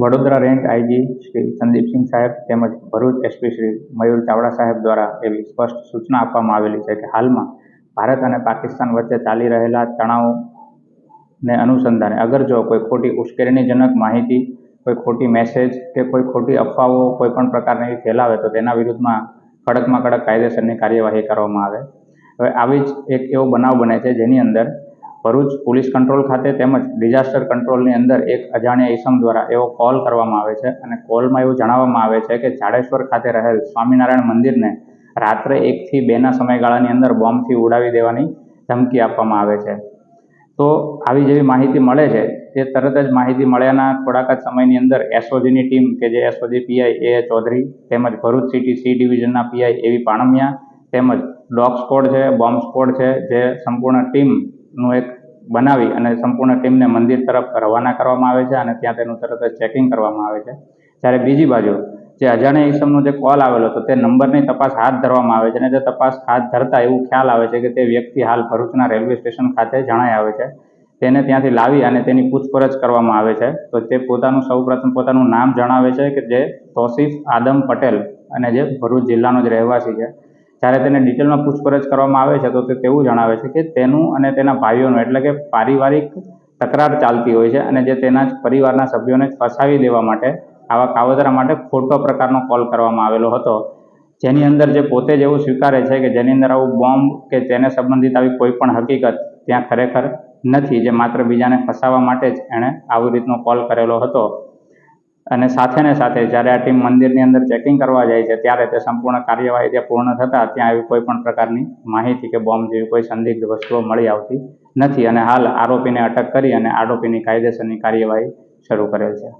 Vadodara range IG Shri Sandeepsinh સાહેબ તેમજ Bharuch SP Shri Mayur Chavda સાહેબ દ્વારા એવી સ્પષ્ટ સૂચના આપવામાં આવેલી છે કે હાલમાં ભારત અને પાકિસ્તાન વચ્ચે ચાલી રહેલા તણાવને અનુસંધાને અગર જો કોઈ ખોટી ઉશ્કેરણીજનક માહિતી, કોઈ ખોટી મેસેજ કે કોઈ ખોટી અફવાઓ કોઈ પણ પ્રકારની ફેલાવે તો તેના વિરુદ્ધમાં કડકમાં કડક કાયદેસરની કાર્યવાહી કરવામાં આવે. હવે આવી જ એક એવો બનાવ બને છે જેની અંદર ભરૂચ પોલીસ કંટ્રોલ ખાતે તેમજ ડિઝાસ્ટર કંટ્રોલની અંદર એક અજાણ્યા ઈસમ દ્વારા એવો કોલ કરવામાં આવે છે અને કોલમાં એવું જણાવવામાં આવે છે કે જાડેશ્વર ખાતે રહેલ સ્વામિનારાયણ મંદિરને રાત્રે એકથી બેના સમયગાળાની અંદર બોમ્બથી ઉડાવી દેવાની ધમકી આપવામાં આવે છે. તો આવી જેવી માહિતી મળે છે, તે તરત જ માહિતી મળ્યાના થોડાક જ સમયની અંદર એસઓજીની ટીમ કે જે એસઓજી પીઆઈ એ ચૌધરી તેમજ ભરૂચ સિટી સી ડિવિઝનના પીઆઈ એવી પાણમિયા તેમજ ડોગ સ્કોડ છે, બોમ્બ સ્કોડ છે, જે સંપૂર્ણ ટીમનું એક બનાવી અને સંપૂર્ણ ટીમને મંદિર તરફ રવાના કરવામાં આવે છે અને ત્યાં તેનું તરત જ ચેકિંગ કરવામાં આવે છે. જ્યારે બીજી બાજુ જે અજાણ્યા ઈસમનો જે કોલ આવેલો હતો, તે નંબરની તપાસ હાથ ધરવામાં આવે છે અને તે તપાસ હાથ ધરતા એવું ખ્યાલ આવે છે કે તે વ્યક્તિ હાલ ભરૂચના રેલવે સ્ટેશન ખાતે જણાઈ આવે છે. તેને ત્યાંથી લાવી અને તેની પૂછપરછ કરવામાં આવે છે. તો તે પોતાનું સૌપ્રથમ પોતાનું નામ જણાવે છે કે જે તોસીફ આદમ પટેલ અને જે ભરૂચ જિલ્લાનો જ રહેવાસી છે. જ્યારે તેને ડિટેલમાં પૂછપરછ કરવામાં આવે છે, તો તે તેવું જણાવે છે કે તેનું અને તેના ભાઈઓનું, એટલે કે પારિવારિક તકરાર ચાલતી હોય છે અને જે તેના જ પરિવારના સભ્યોને ફસાવી દેવા માટે, આવા કાવતરા માટે ખોટો પ્રકારનો કોલ કરવામાં આવેલો હતો. જેની અંદર જે પોતે જ એવું સ્વીકારે છે કે જેની અંદર આવું બોમ્બ કે તેને સંબંધિત આવી કોઈ પણ હકીકત ત્યાં ખરેખર નથી, જે માત્ર બીજાને ફસાવવા માટે જ એણે આવી રીતનો કોલ કરેલો હતો. અને સાથે ને સાથે જ્યારે આ ટીમ મંદિરની અંદર ચેકિંગ કરવા જાય છે, ત્યારે તે સંપૂર્ણ કાર્યવાહી તે પૂર્ણ થતાં ત્યાં એવી કોઈ પણ પ્રકારની માહિતી કે બોમ્બ જેવી કોઈ સંદિગ્ધ વસ્તુઓ મળી આવતી નથી. અને હાલ આરોપીને અટક કરી અને આરોપીની કાયદેસરની કાર્યવાહી શરૂ કરેલ છે.